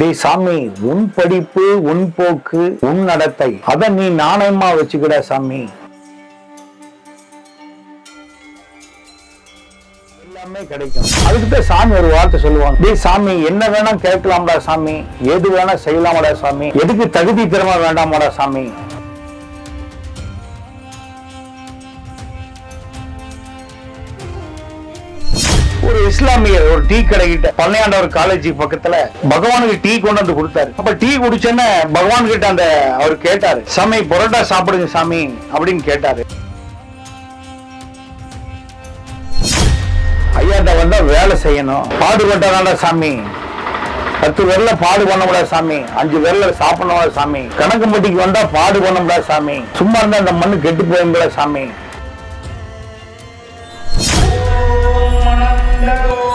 டே சாமி உன் படிப்பு உன் போக்கு உன் நடத்தை அதை நீ நாணயமா வச்சுக்கிட சாமி. எல்லாமே கிடைக்கும். அதுக்கு தான் சாமி ஒரு வார்த்தை சொல்லுவாங்க. டேய் சாமி என்ன வேணா கேட்கலாம்டா சாமி. எது வேணா செய்யலாமாடா சாமி. எதுக்கு தகுதி திறமை வேண்டாமடா சாமி. இஸ்லாமியர் ஒரு டீ கடைகிட்ட பண்ணையாண்டவர் காலேஜ் பக்கத்துல பகவானுக்கு டீ கொண்டு வந்து கொடுத்தாரு. அப்ப டீ குடிச்சேன்னு பகவான் கிட்ட அந்த அவர் கேட்டாரு சாமி பரோட்டா சாப்பிடுங்க சாமி அப்படின்னு கேட்டாரு. ஐயாட்ட வந்தா வேலை செய்யணும். பாடுபட்டாதான்டா சாமி பத்து பேர்ல பாடு பண்ண முடியாது சாமி அஞ்சு பேர்ல சாப்பிடணும் சாமி கணக்கு மட்டிக்கு வந்தா பாடு பண்ண முடியாது சாமி சும்மா இருந்தா அந்த மண்ணு கெட்டு போயிருந்தா சாமி. lado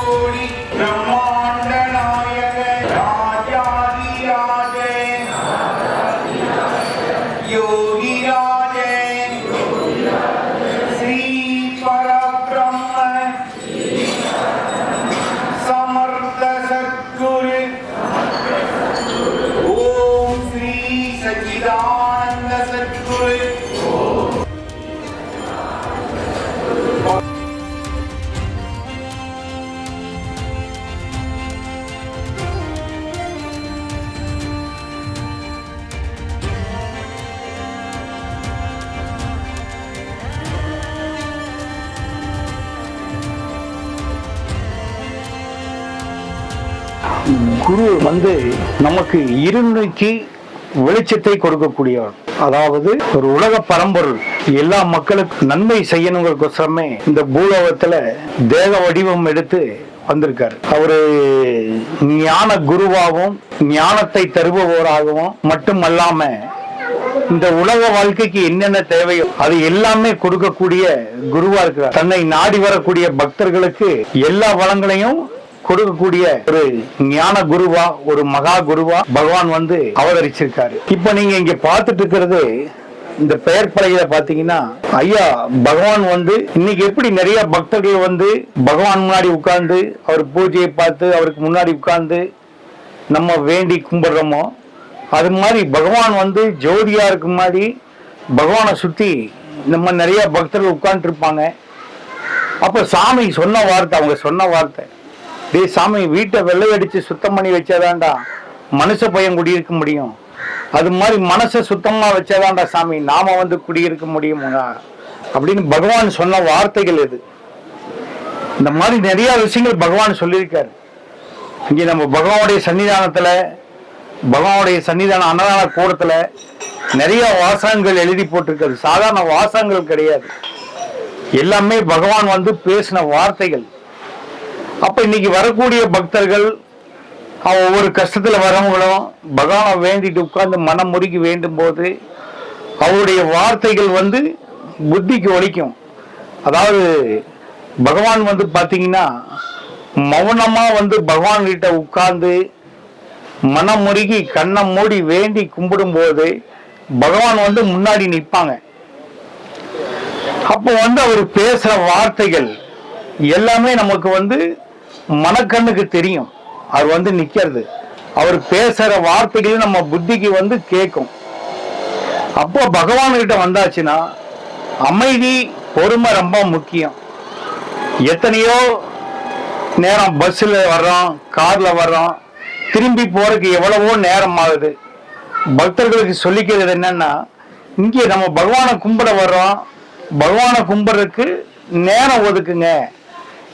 குரு வந்து நமக்கு இருநூக்கி வெளிச்சத்தை கொடுக்கக்கூடியவர். அதாவது ஒரு உலக பரம்பொருள். எல்லா மக்களுக்கும் நன்மை செய்யணுங்கிறக்கோசரமே இந்த பூலோகத்துல தேக வடிவம் எடுத்து வந்திருக்காரு. அவரு ஞான குருவாகவும் ஞானத்தை தருபவராகவும் மட்டுமல்லாம இந்த உலக வாழ்க்கைக்கு என்னென்ன தேவையோ அது எல்லாமே கொடுக்கக்கூடிய குருவா இருக்கிறார். தன்னை நாடி வரக்கூடிய பக்தர்களுக்கு எல்லா வளங்களையும் கொடுக்கக்கூடிய ஒரு ஞான குருவா ஒரு மகா குருவா பகவான் வந்து அவதரிச்சிருக்காரு. இப்ப நீங்க இங்க பார்த்துட்டு இருக்கிறது இந்த பெயர் பலகையில பாத்தீங்கன்னா ஐயா பகவான் வந்து இன்னைக்கு எப்படி நிறைய பக்தர்கள் வந்து பகவான் முன்னாடி உட்கார்ந்து அவர் பூஜையை பார்த்து அவருக்கு முன்னாடி உட்கார்ந்து நம்ம வேண்டி கும்பிடுறோமோ அது மாதிரி பகவான் வந்து ஜோதியா இருக்கு மாதிரி பகவானை சுத்தி நம்ம நிறைய பக்தர்கள் உட்கார்ந்து இருப்பாங்க அப்ப சாமி சொன்ன வார்த்தை அவங்க சொன்ன வார்த்தை டே சாமி வீட்டை வெள்ளையடிச்சு சுத்தம் பண்ணி வச்சாதான்டா. மனுஷ பையன் குடியிருக்க முடியும். அது மாதிரி மனசை சுத்தமா வச்சாதான்டா சாமி நாம வந்து குடியிருக்க முடியுமா அப்படின்னு பகவான் சொன்ன வார்த்தைகள் இது. இந்த மாதிரி நிறைய விஷயங்கள் பகவான் சொல்லியிருக்காரு. இங்கே நம்ம பகவானுடைய சன்னிதானத்துல பகவானுடைய சன்னிதான அன்னதான கூடத்துல நிறைய வாசகங்கள் எழுதி போட்டிருக்காரு. சாதாரண வாசகங்கள் கிடையாது. எல்லாமே பகவான் வந்து பேசின வார்த்தைகள். அப்ப இன்னைக்கு வரக்கூடிய பக்தர்கள் ஒவ்வொரு கஷ்டத்துல வரவங்களும் பகவானை வேண்டிட்டு உட்கார்ந்து மனம் முறுக்கி வேண்டும் போது அவருடைய வார்த்தைகள் வந்து புத்திக்கு ஒழிக்கும் அதாவது பகவான் வந்து பாத்தீங்கன்னா மௌனமா வந்து பகவான் கிட்ட உட்கார்ந்து மனம் முருகி கண்ணை மூடி வேண்டி கும்பிடும் போது பகவான் வந்து முன்னாடி நிற்பாங்க. அப்போ வந்து அவர் பேசுற வார்த்தைகள் எல்லாமே நமக்கு வந்து மனக்கண்ணுக்கு தெரியும். அவர் வந்து நிக்கிறது. அவர் பேசுற வார்த்தைகள் நம்ம புத்திக்கு வந்து கேட்கும். அப்போ பகவான் கிட்ட வந்தாச்சுன்னா அமைதி பொறுமை ரொம்ப முக்கியம். எத்தனையோ நேரம் பஸ்ஸில் வர்றோம் கார்ல வர்றோம் திரும்பி போறதுக்கு எவ்வளவோ நேரம் ஆகுது. பக்தர்களுக்கு சொல்லிக்கிறது என்னன்னா இங்கே நம்ம பகவானை கும்பிட வர்றோம். பகவானை கும்பிட்றதுக்கு நேரம் ஒதுக்குங்க.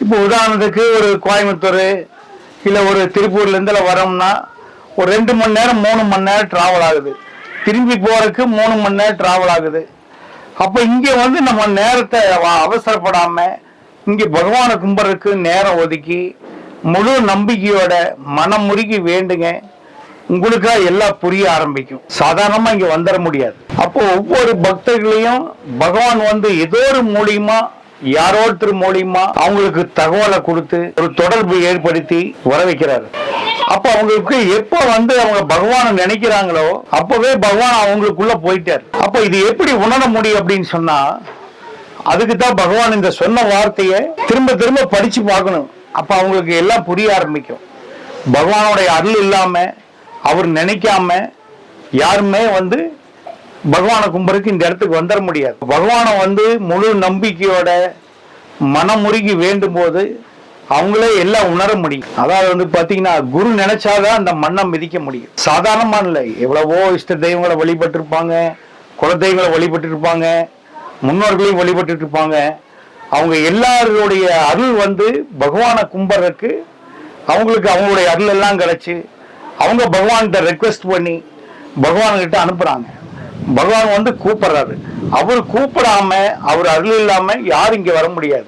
இப்போ உதாரணத்துக்கு ஒரு கோயம்புத்தூர் இல்லை ஒரு திருப்பூர்லேருந்து இல்லை வரோம்னா ஒரு ரெண்டு மணி நேரம் மூணு மணி நேரம் ட்ராவல் ஆகுது. திரும்பி போகிறதுக்கு மூணு மணி நேரம் ட்ராவல் ஆகுது. அப்போ இங்கே வந்து நம்ம நேரத்தை அவசரப்படாமல் இங்கே பகவானை கும்பிட்றதுக்கு நேரம் ஒதுக்கி முழு நம்பிக்கையோட மனம் முருகி வேண்டுங்க. உங்களுக்கா எல்லாம் புரிய ஆரம்பிக்கும். சாதாரணமாக இங்கே வந்துட முடியாது. அப்போ ஒவ்வொரு பக்தர்களையும் பகவான் வந்து ஏதோ ஒரு மூலியமாக யாரோ ஒருத்தர் மூலியமா அவங்களுக்கு தகவலை கொடுத்து ஒரு தொடர்பு ஏற்படுத்தி வர வைக்கிறாரு. அப்ப அவங்களுக்கு எப்ப வந்து அவங்க பகவானை நினைக்கிறாங்களோ அப்பவே பகவான் அவங்களுக்குள்ள போயிட்டார். அப்ப இது எப்படி உணர முடியும் அப்படின்னு சொன்னா அதுக்கு தான் பகவான் இந்த சொன்ன வார்த்தையை திரும்ப திரும்ப படிச்சு பார்க்கணும். அப்ப அவங்களுக்கு எல்லாம் புரிய ஆரம்பிக்கும். பகவானுடைய அருள் இல்லாம அவர் நினைக்காம யாருமே வந்து பகவானை கும்புறதுக்கு இந்த இடத்துக்கு வந்துட முடியாது. பகவானை வந்து முழு நம்பிக்கையோட மனமுருகி வேண்டும் போது அவங்களே எல்லாம் உணர முடியும். அதாவது வந்து பாத்தீங்கன்னா குரு நினைச்சாதான் அந்த மண்ணை மிதிக்க முடியும். சாதாரணமான இல்லை. எவ்வளவோ இஷ்ட தெய்வங்களை வழிபட்டு இருப்பாங்க குல தெய்வங்களை வழிபட்டு இருப்பாங்க முன்னோர்களையும் வழிபட்டு இருப்பாங்க அவங்க எல்லாருடைய அருள் வந்து பகவானை கும்பிட்றதுக்கு அவங்களுக்கு அவங்களுடைய அருள் எல்லாம் கிடைச்சி அவங்க பகவான்கிட்ட ரெக்வெஸ்ட் பண்ணி பகவான்கிட்ட அனுப்புறாங்க. பகவான் வந்து கூப்பிடுறாரு. அவர் கூப்பிடாம அவர் அருள் இல்லாம யாரும் இங்க வர முடியாது.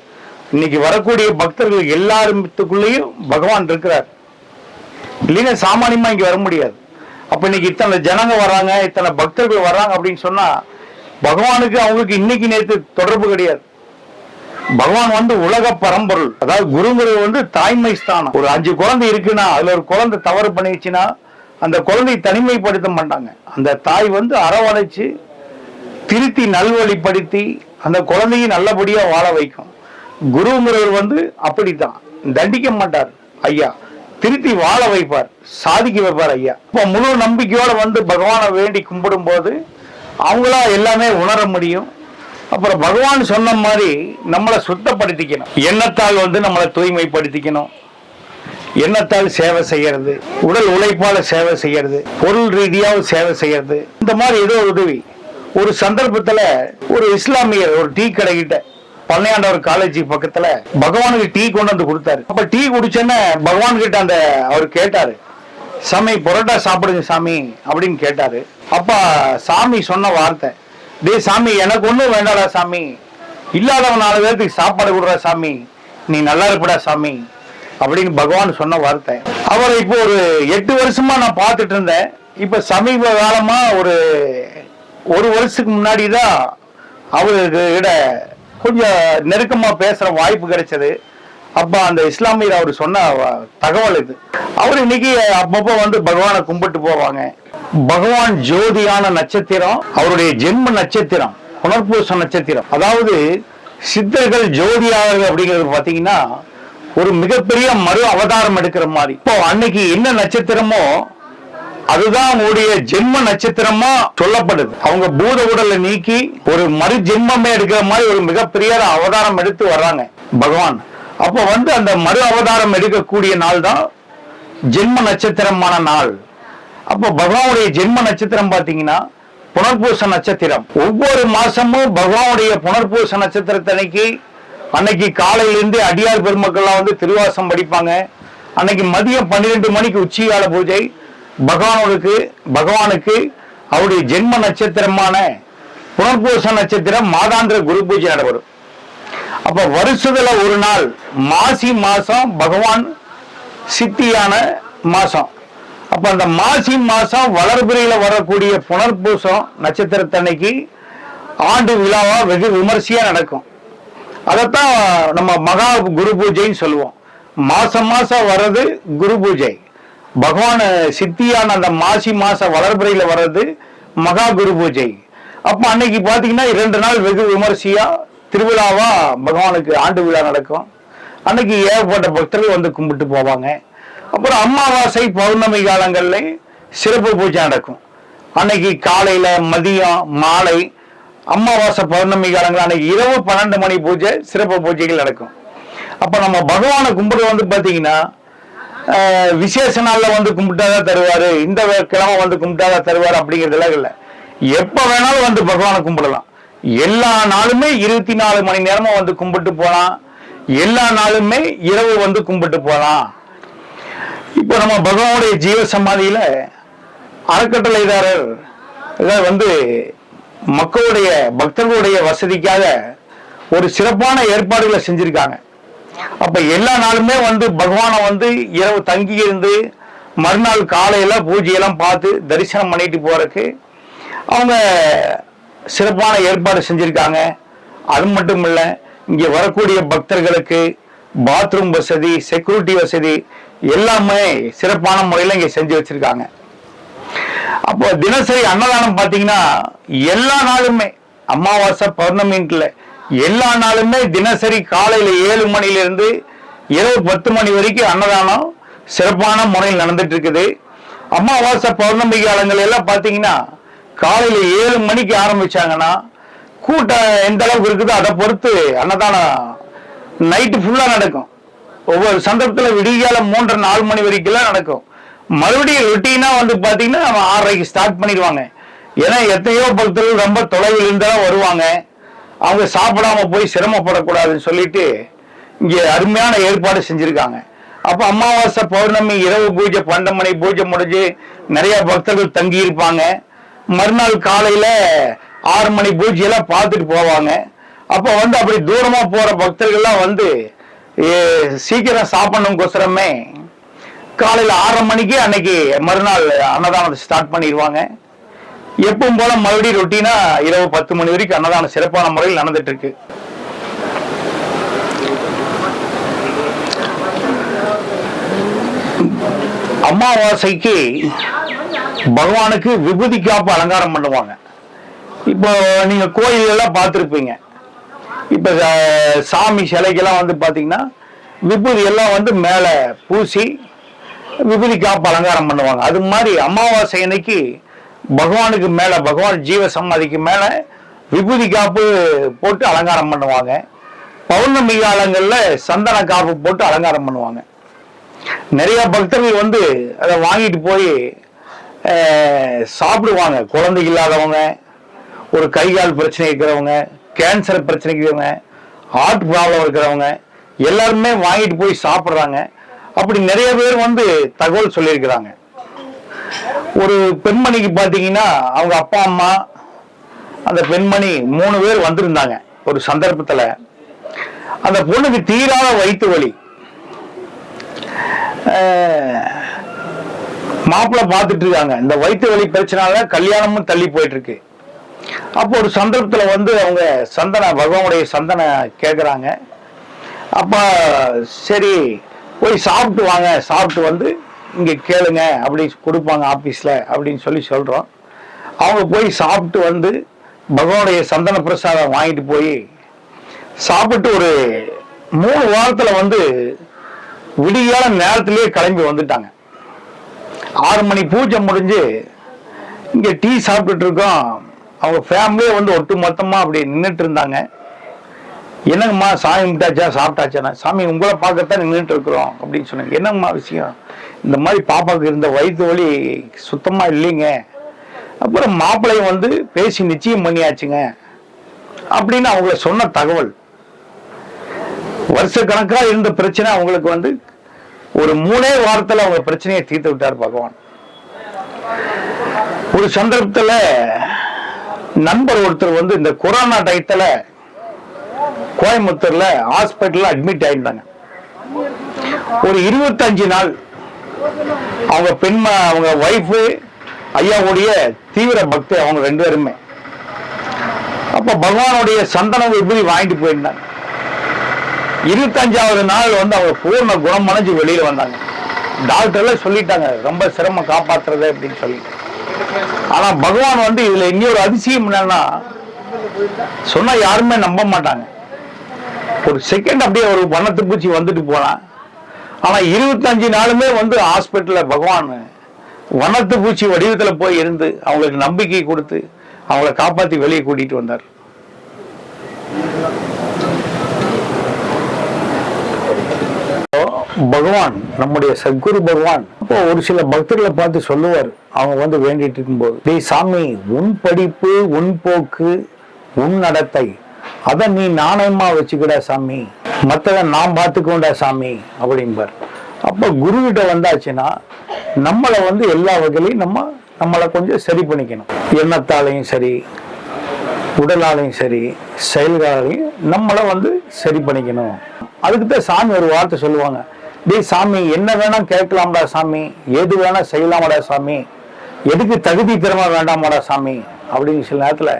இன்னைக்கு வரக்கூடிய பக்தர்கள் எல்லாருக்குள்ளேயும் பகவான் இருக்கிறார். இல்லைன்னா சாமானியமா இங்க வர முடியாது. அப்ப இன்னைக்கு இத்தனை ஜனங்க வராங்க இத்தனை பக்தர்கள் வர்றாங்க அப்படின்னு சொன்னா பகவானுக்கு அவங்களுக்கு இன்னைக்கு நேற்று தொடர்பு கிடையாது. பகவான் வந்து உலக பரம்பொருள். அதாவது குருங்கிறது வந்து தாய்மை ஸ்தானம். ஒரு அஞ்சு குழந்தை இருக்குன்னா அதுல ஒரு குழந்தை தவறு பண்ணிடுச்சுன்னா அந்த குழந்தையை தனிமைப்படுத்த மாட்டாங்க. அந்த தாய் வந்து அரவணைச்சு திருத்தி நல்வழிப்படுத்தி அந்த குழந்தையை நல்லபடியா வாழ வைக்கும். குருங்கிறவர் வந்து அப்படித்தான். தண்டிக்க மாட்டார் ஐயா. திருத்தி வாழ வைப்பார். சாதிக்க வைப்பார் ஐயா. இப்போ முழு நம்பிக்கையோட வந்து பகவானை வேண்டி கும்பிடும் போது அவங்களா எல்லாமே உணர முடியும். அப்புறம் பகவான் சொன்ன மாதிரி நம்மளை சுத்தப்படுத்திக்கணும். எண்ணத்தால் வந்து நம்மளை தூய்மைப்படுத்திக்கணும். எண்ணத்தால் சேவை செய்யறது? உடல் உழைப்பால சேவை செய்யறது? பொருள் ரீதியாக சேவை செய்யறது? இந்த மாதிரி ஏதோ உதவி. ஒரு சந்தர்ப்பத்துல ஒரு இஸ்லாமியர் ஒரு டீ கடைகிட்ட பண்ணையாண்டவர் காலேஜ் பக்கத்துல பகவானுக்கு டீ கொண்டு வந்து கொடுத்தாரு. அப்ப டீ குடிச்சோன்னே பகவான் கிட்ட அந்த அவர் கேட்டாரு. சாமி பொரோட்டா சாப்பிடுங்க சாமி அப்படின்னு கேட்டாரு. அப்ப சாமி சொன்ன வார்த்தை. டே சாமி எனக்கு ஒன்றும் வேண்டாடா சாமி. இல்லாதவன் நாலு பேருக்கு சாப்பாடு கொடுறா சாமி? நீ நல்லா இருப்படா சாமி. அப்படின்னு பகவான் சொன்ன வார்த்தை. அவரை இப்போ ஒரு எட்டு வருஷமா நான் பார்த்துட்டு இருந்தேன். இப்ப சமீப காலமா ஒரு ஒரு வருஷத்துக்கு முன்னாடி தான் அவருக்கு இட கொஞ்சம் நெருக்கமா பேசுற வாய்ப்பு கிடைச்சது. அப்ப அந்த இஸ்லாமியர் அவர் சொன்ன தகவல் இது. அவர் இன்னைக்கு அப்பப்போ வந்து பகவானை கும்பிட்டு போவாங்க. பகவான் ஜோதியான நட்சத்திரம் அவருடைய ஜென்ம நட்சத்திரம் புனர்பூச நட்சத்திரம். அதாவது சித்தர்கள் ஜோதியாளர்கள் அப்படிங்கிறது பாத்தீங்கன்னா ஒரு மிகப்பெரிய மறு அவதாரம் எடுக்கிற மாதிரி. இப்போ அன்னைக்கு என்ன நட்சத்திரமோ அதுதான் அவங்களுடைய ஜென்ம நட்சத்திரமா சொல்லப்படுது. அவங்க பூத உடலை நீக்கி ஒரு மறு ஜென்மமே எடுக்கிற மாதிரி ஒரு மிகப்பெரிய அவதாரம் எடுத்து வர்றாங்க பகவான். அப்ப வந்து அந்த மறு அவதாரம் எடுக்கக்கூடிய நாள் தான் ஜென்ம நட்சத்திரமான நாள். அப்போ பகவானுடைய ஜென்ம நட்சத்திரம் பாத்தீங்கன்னா புனர்பூச நட்சத்திரம். ஒவ்வொரு மாசமும் பகவானுடைய புனர்பூச நட்சத்திரத்தன்னைக்கு அன்னைக்கு காலையிலிருந்து அடியார் பெருமக்கள்லாம் வந்து திருவாசம் படிப்பாங்க. அன்னைக்கு மதியம் பன்னிரெண்டு மணிக்கு உச்சிகால பூஜை. பகவானுக்கு பகவானுக்கு அவருடைய ஜென்ம நட்சத்திரமான புனர்பூச நட்சத்திரம் மாதாந்திர குரு பூஜை நடைபெறும் அப்ப வருஷத்துல ஒரு நாள் மாசி மாசம் பகவான் சித்தியான மாசம். அப்ப அந்த மாசி மாசம் வளர்பிறையில வரக்கூடிய புனர்பூசம் நட்சத்திரத்தன்னைக்கு ஆண்டு விழாவா வெகு விமர்சையா நடக்கும். அதைத்தான் நம்ம மகா குரு பூஜைன்னு சொல்லுவோம். மாசம் மாசம் வர்றது குரு பூஜை. பகவான் சித்தியான அந்த மாசி மாச வளர்பிறையில வர்றது மகா குரு பூஜை. அப்ப அன்னைக்கு பாத்தீங்கன்னா இரண்டு நாள் வெகு விமர்சையா திருவிழாவா பகவானுக்கு ஆண்டு விழா நடக்கும். அன்னைக்கு ஏகப்பட்ட பக்தர்கள் வந்து கும்பிட்டு போவாங்க. அப்புறம் அமாவாசை பௌர்ணமி காலங்கள்ல சிறப்பு பூஜை நடக்கும். அன்னைக்கு காலையில மதியம் மாலை அமாவாசை பௌர்ணமி காலங்கள் அன்னைக்கு இரவு பன்னெண்டு மணி பூஜை சிறப்பு பூஜைகள் நடக்கும். அப்போ நம்ம பகவானை கும்பிட வந்து பார்த்தீங்கன்னா விசேஷ நாளில் வந்து கும்பிட்டாதான் தருவார் இந்த கிழமை வந்து கும்பிட்டாதான் தருவார் அப்படிங்கிறதுலாம் இல்லை. எப்போ வேணாலும் வந்து பகவானை கும்பிடலாம். எல்லா நாளுமே இருபத்தி நாலு மணி நேரமும் வந்து கும்பிட்டு போகலாம் எல்லா நாளுமே இரவு வந்து கும்பிட்டு போகலாம் இப்போ நம்ம பகவானுடைய ஜீவ சமாதியில் அறக்கட்டளைதாரர் வந்து மக்களுடைய பக்தர்களுடைய வசதிக்காக ஒரு சிறப்பான ஏற்பாடுகளை செஞ்சிருக்காங்க. அப்ப எல்லா நாளுமே வந்து பகவானை வந்து இரவு தங்கி இருந்து மறுநாள் காலையில பூஜையெல்லாம் பார்த்து தரிசனம் பண்ணிட்டு போறதுக்கு அவங்க சிறப்பான ஏற்பாடு செஞ்சிருக்காங்க. அது மட்டும் இல்ல இங்க வரக்கூடிய பக்தர்களுக்கு பாத்ரூம் வசதி செக்யூரிட்டி வசதி எல்லாமே சிறப்பான முறையில் இங்க செஞ்சு வச்சிருக்காங்க. அப்போ தினசரி அன்னதானம் பார்த்தீங்கன்னா எல்லா நாளுமே அமாவாசை பௌர்ணமின்ல எல்லா நாளுமே தினசரி காலையில ஏழு மணிலிருந்து இரவு பத்து மணி வரைக்கும் அன்னதானம் சிறப்பான முறையில் நடந்துட்டு இருக்குது அமாவாசை பௌர்ணமி காலங்கள் எல்லாம் பார்த்தீங்கன்னா காலையில ஏழு மணிக்கு ஆரம்பிச்சாங்கன்னா கூட்டம் எந்த அளவுக்கு இருக்குதோ அதை பொறுத்து அன்னதானம் நைட்டு ஃபுல்லா நடக்கும். ஒவ்வொரு சந்தர்ப்பத்தில் விடிகால மூன்றரை நாலு மணி வரைக்கும் நடக்கும். மறுபடியும் ரொட்டீனா வந்து பாத்தீங்கன்னா நம்ம ஆறரைக்கு ஸ்டார்ட் பண்ணிடுவாங்க. ஏன்னா எத்தனையோ பக்தர்கள் ரொம்ப தொலைவில் இருந்தாலும் வருவாங்க. அவங்க சாப்பிடாம போய் சிரமப்படக்கூடாதுன்னு சொல்லிட்டு இங்க அருமையான ஏற்பாடு செஞ்சிருக்காங்க. அப்ப அமாவாசை பௌர்ணமி இரவு பூஜை பன்னெண்டு மணி பூஜை முடிஞ்சு நிறைய பக்தர்கள் தங்கி இருப்பாங்க மறுநாள் காலையில ஆறு மணி பூஜையெல்லாம் பார்த்துட்டு போவாங்க. அப்போ வந்து அப்படி தூரமா போற பக்தர்கள்லாம் வந்து சீக்கிரம் சாப்பிடணுங்கோசரமே காலையில் ஆறரை மணிக்கு அன்னைக்கு மறுநாள் அன்னதானத்தை ஸ்டார்ட் பண்ணிடுவாங்க எப்பவும் போல மறுபடியும் ரொட்டீனா இரவு பத்து மணி வரைக்கும் அன்னதானம் சிறப்பான முறையில் நடந்துட்டு இருக்கு அமாவாசைக்கு பகவானுக்கு விபூதி காப்பு அலங்காரம் பண்ணுவாங்க. இப்போ நீங்க கோயிலெல்லாம் பார்த்துருப்பீங்க. இப்ப சாமி சிலைக்கெல்லாம் வந்து பாத்தீங்கன்னா விபூதி எல்லாம் வந்து மேலே பூசி விபூதி காப்பு அலங்காரம் பண்ணுவாங்க. அது மாதிரி அமாவாசை அன்னைக்கு பகவானுக்கு மேல பகவான் ஜீவ சமாதிக்கு மேல விபூதி காப்பு போட்டு அலங்காரம் பண்ணுவாங்க. பௌர்ணமி காலங்களில் சந்தன காப்பு போட்டு அலங்காரம் பண்ணுவாங்க. நிறைய பக்தர்கள் வந்து அதை வாங்கிட்டு போய் சாப்பிடுவாங்க. குழந்தை இல்லாதவங்க ஒரு கை கால் பிரச்சனை இருக்கிறவங்க கேன்சர் பிரச்சனை இருக்கிறவங்க ஹார்ட் ப்ராப்ளம் இருக்கிறவங்க எல்லாருமே வாங்கிட்டு போய் சாப்பிட்றாங்க. அப்படி நிறைய பேர் வந்து தகவல் சொல்லியிருக்கிறாங்க. ஒரு பெண்மணிக்கு பார்த்தீங்கன்னா அவங்க அப்பா அம்மா அந்த பெண்மணி மூணு பேர் வந்திருந்தாங்க ஒரு சந்தர்ப்பத்தில். அந்த பொண்ணுக்கு தீராத வயிற்று வலி. மாப்பிள்ளை பார்த்துட்டு இருக்காங்க. இந்த வயிற்று வலி பிரச்சனால கல்யாணமும் தள்ளி போயிட்டு இருக்கு அப்போ ஒரு சந்தர்ப்பத்தில் வந்து அவங்க சந்தன பகவானுடைய சந்தன கேட்குறாங்க அப்போ சரி போய் சாப்பிட்டு வாங்க சாப்பிட்டு வந்து இங்கே கேளுங்க அப்படி கொடுப்பாங்க ஆஃபீஸில் அப்படின்னு சொல்லி சொல்கிறோம் அவங்க போய் சாப்பிட்டு வந்து பகவானுடைய சந்தன பிரசாதம் வாங்கிட்டு போய் சாப்பிட்டு ஒரு மூணு வாரத்தில் வந்து விடியால நேரத்திலேயே கிளம்பி வந்துட்டாங்க. ஆறு மணி பூஜை முடிஞ்சு இங்கே டீ சாப்பிட்டுட்டு இருக்கோம். அவங்க ஃபேமிலியே வந்து ஒட்டு மொத்தமாக அப்படி நின்றுட்டு இருந்தாங்க. என்னங்கம்மா சாமி கும்பிட்டாச்சா சாப்பிட்டாச்சா சாமி உங்களை பார்க்கத்தான் நின்றுட்டு இருக்கிறோம் அப்படின்னு சொன்னாங்க. என்னங்கம்மா விஷயம்? இந்த மாதிரி பாப்பாவுக்கு இருந்த வயிற்று வலி சுத்தமாக இல்லைங்க. அப்புறம் மாப்பிள்ளையும் வந்து பேசி நிச்சயம் பண்ணியாச்சுங்க. அப்படின்னு அவங்கள சொன்ன தகவல். வருஷக்கணக்காக இருந்த பிரச்சனை அவங்களுக்கு வந்து ஒரு மூணே வாரத்தில் அவங்க பிரச்சனையை தீர்த்து விட்டார் பகவான். ஒரு சந்தர்ப்பத்தில் நண்பர் ஒருத்தர் வந்து இந்த கொரோனா டயத்தில் கோயம்புத்தூர்ல ஹாஸ்பிட்டல்ல அட்மிட் ஆயிருந்தாங்க. ஒரு இருபத்தஞ்சு நாள் அவங்க பெண் அவங்க ஒய்ஃபு ஐயாவுடைய தீவிர பக்தி அவங்க ரெண்டு பேருமே. அப்ப பகவானுடைய சந்தன விபூதி வாங்கிட்டு போயிருந்தாங்க? இருபத்தஞ்சாவது நாள் வந்து அவங்க பூர்ண குணமடைஞ்சு வெளியில வந்தாங்க. டாக்டர்ல சொல்லிட்டாங்க ரொம்ப சிரமம் காப்பாத்துறது அப்படின்னு சொல்லி. ஆனா பகவான் வந்து இதுல இன்னொரு அதிசயம் என்னன்னா சொன்னா யாருமே நம்ப மாட்டாங்க. ஒரு செகண்ட் அப்படியே ஒரு வண்ணத்து பூச்சி வந்துட்டு போனான். ஆனா இருபத்தஞ்சு நாளுமே வந்து ஹாஸ்பிட்டலில் பகவான் வண்ணத்து பூச்சி வடிவத்தில் போய் இருந்து அவங்களுக்கு நம்பிக்கை கொடுத்து அவங்கள காப்பாத்தி வெளியே கூட்டிட்டு வந்தார். பகவான் நம்முடைய சத்குரு பகவான் இப்போ ஒரு சில பக்தர்களை பார்த்து சொல்லுவார். அவங்க வந்து வேண்டிட்டு இருக்கும்போது டேய் சாமி உன் படிப்பு உன் போக்கு உன் நடத்தை அதை நீ நாணயமா வச்சுக்கிட சாமி மற்றதை நான் பார்த்துக்கோண்டா சாமி அப்படிம்பார். அப்போ குருகிட்ட வந்தாச்சுன்னா நம்மளை வந்து எல்லா வகையிலையும் நம்ம நம்மளை கொஞ்சம் சரி பண்ணிக்கணும். எண்ணத்தாலையும் சரி உடலாலையும் சரி செயல்களாலையும் நம்மளை வந்து சரி பண்ணிக்கணும். அதுக்கு தான் சாமி ஒரு வார்த்தை சொல்லுவாங்க. டேய் சாமி என்ன வேணா கேட்கலாம்டா சாமி எது வேணா செய்யலாமாடா சாமி எதுக்கு தகுதி திறமை வேண்டாமடா சாமி அப்படின்னு சில நேரத்தில்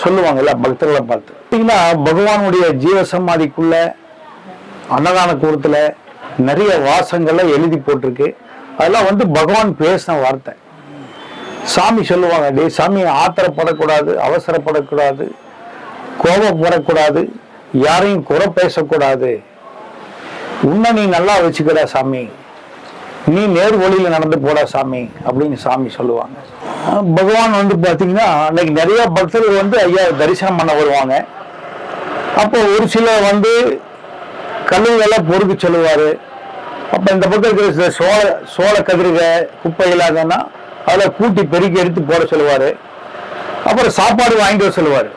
சொல்லுவாங்கல்ல பக்தர்களை பார்த்து. பார்த்தீங்கன்னா பகவானுடைய ஜீவசமாதிக்குள்ள அன்னதான கூடத்துல நிறைய வாசங்கள்லாம் எழுதி போட்டிருக்கு. அதெல்லாம் வந்து பகவான் பேசின வார்த்தை. சாமி சொல்லுவாங்க டே சாமி ஆத்திரப்படக்கூடாது அவசரப்படக்கூடாது கோபப்படக்கூடாது யாரையும் குறை பேசக்கூடாது. உன்னை நீ நல்லா வச்சுக்கிற சாமி. நீ நேர் ஒளியில் நடந்து போடா சாமி அப்படின்னு சாமி சொல்லுவாங்க. பகவான் வந்து பார்த்தீங்கன்னா அன்னைக்கு நிறைய பக்தர்கள் வந்து ஐயா தரிசனம் பண்ண வருவாங்க. அப்போ ஒரு சிலர் வந்து கல்லுகளெல்லாம் பொறுக்க சொல்லுவாரு. அப்போ இந்த பக்கம் இருக்கிற சில சோள சோள கதிர்கள் குப்பை இல்லாதன்னா அதில் கூட்டி பெருக்கி எடுத்து போட சொல்லுவார். அப்புறம் சாப்பாடு வாங்கிட்டு வர சொல்லுவார்.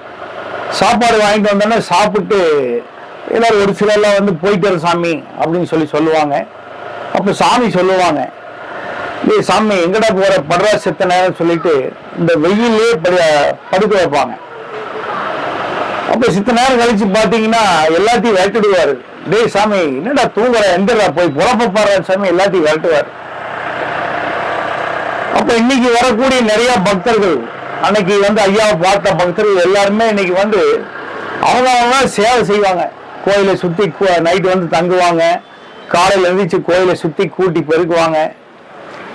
சாப்பாடு வாங்கிட்டு வந்தோன்னே சாப்பிட்டு எல்லாரும் ஒரு சிலர்லாம் வந்து போயிட்டு வர சாமி அப்படின்னு சொல்லி சொல்லுவாங்க. அப்போ சாமி சொல்லுவாங்க டேய் சாமி எங்கடா போற? படுற செத்த நேரம் சொல்லிட்டு இந்த வெயிலே படுக்க வைப்பாங்க. அப்ப சித்த நேரம் கழிச்சு பாத்தீங்கன்னா எல்லாத்தையும் விரட்டிடுவாரு. டேய் சாமி என்னடா தூங்குற? எந்திரா போய் புறப்ப பாடுற சாமி. எல்லாத்தையும் விரட்டுவார். அப்ப இன்னைக்கு வரக்கூடிய நிறைய பக்தர்கள் அன்னைக்கு வந்து ஐயாவை பார்த்த பக்தர்கள் எல்லாருமே இன்னைக்கு வந்து அவங்க அவங்க சேவை செய்வாங்க. கோயிலை சுத்தி நைட்டு வந்து தங்குவாங்க. காலையில எழுந்திரிச்சு கோயிலை சுத்தி கூட்டி பெருக்குவாங்க.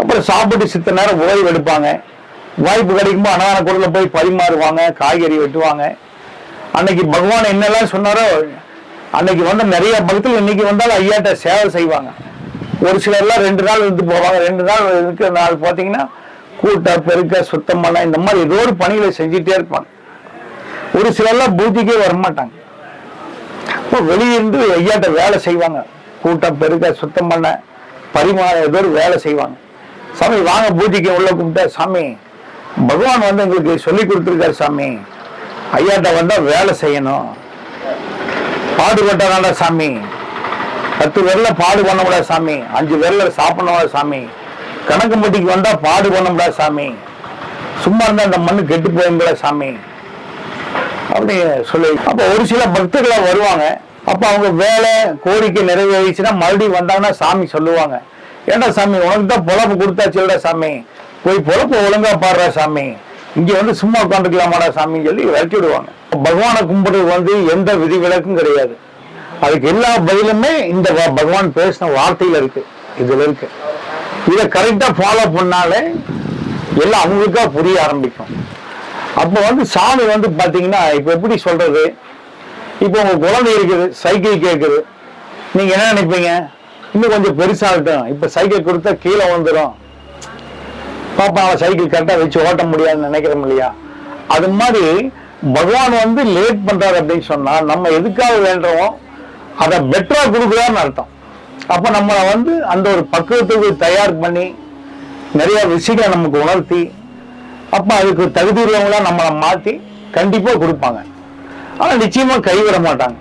அப்புறம் சாப்பிட்டு சித்த நேரம் ஓய்வு எடுப்பாங்க. வாய்ப்பு கிடைக்குமோ அன்னதான குரலில் போய் பரிமாறுவாங்க காய்கறி வெட்டுவாங்க. அன்னைக்கு பகவான் என்னெல்லாம் சொன்னாரோ அன்னைக்கு வந்த நிறைய பக்தர்கள் இன்னைக்கு வந்தாலும் ஐயாட்ட சேவை செய்வாங்க. ஒரு சிலர்லாம் ரெண்டு நாள் இருந்து போவாங்க. ரெண்டு நாள் இருக்கிற நாள் பார்த்தீங்கன்னா கூட்ட பெருக்க சுத்தம் பண்ண இந்த மாதிரி ஏதோ ஒரு பணிகளை செஞ்சுட்டே இருப்பாங்க. ஒரு சிலர்லாம் பூஜைக்கே வரமாட்டாங்க. இப்போ வெளியிருந்து ஐயாட்ட வேலை செய்வாங்க. கூட்டம் பெருக்க சுத்தம் பண்ண பரிமாற பேர் வேலை செய்வாங்க. சாமி வாங்க பூஜைக்கு உள்ள கூப்பிட்டா சாமி பகவான் வந்து எங்களுக்கு சொல்லி கொடுத்துருக்காரு சாமி. ஐயாட்ட வந்தா வேலை செய்யணும். பாடுபட்டாராண்டா சாமி. பத்து விரல பாடு பண்ண முடியாது சாமி. அஞ்சு விரல சாப்பிடணும் சாமி. கணக்கு மட்டிக்கு வந்தா பாடு பண்ண முடியாது சாமி. சும்மா இருந்தா அந்த மண்ணு கெட்டு போயிருந்தா சாமி. அப்படி சொல்லி அப்ப ஒரு சில பக்தர்களா வருவாங்க. அப்ப அவங்க வேலை கோரிக்கை நிறைவேறிச்சுன்னா மறுபடியும் வந்தாங்கன்னா சாமி சொல்லுவாங்க. ஏன்டா சாமி உனக்கு தான் பொழப்பு கொடுத்தாச்சுடா சாமி. போய் பொழப்பு ஒழுங்கா பாடுறா சாமி. இங்க வந்து சும்மா உட்காந்துக்கலாமாடா சாமின்னு சொல்லி விளக்கி விடுவாங்க. பகவானை கும்பிடுறது வந்து எந்த விதி விலக்கும் கிடையாது. அதுக்கு எல்லா பதிலுமே இந்த பகவான் பேசின வார்த்தையில இருக்கு. இதுல இருக்கு. இதை கரெக்டா ஃபாலோ பண்ணாலே எல்லாம் அவங்களுக்கா புரிய ஆரம்பிக்கும். அப்போ வந்து சாமி வந்து பாத்தீங்கன்னா இப்ப எப்படி சொல்றது? இப்போ உங்க குழந்தை இருக்குது சைக்கிள் கேட்குது நீங்க என்ன நினைப்பீங்க? இன்னும் கொஞ்சம் பெருசாகட்டும் இப்ப சைக்கிள் கொடுத்தா கீழே வந்துடும் பாப்பாவை சைக்கிள் கரெக்டா வச்சு ஓட்ட முடியாதுன்னு நினைக்கிறோம் இல்லையா? அது மாதிரி பகவான் வந்து லேட் பண்றாரு அப்படின்னு சொன்னா நம்ம எதுக்காக வேண்டுறோம் அதை பெட்டரா கொடுக்குறான்னு அர்த்தம். அப்ப நம்மளை வந்து அந்த ஒரு பக்குவத்துக்கு தயார் பண்ணி நிறைய விஷயங்களை நமக்கு உணர்த்தி அப்ப அதுக்கு தகுதி உள்ளவங்களா நம்மளை மாத்தி கண்டிப்பா கொடுப்பாங்க. ஆனா நிச்சயமா கைவிட மாட்டாங்க.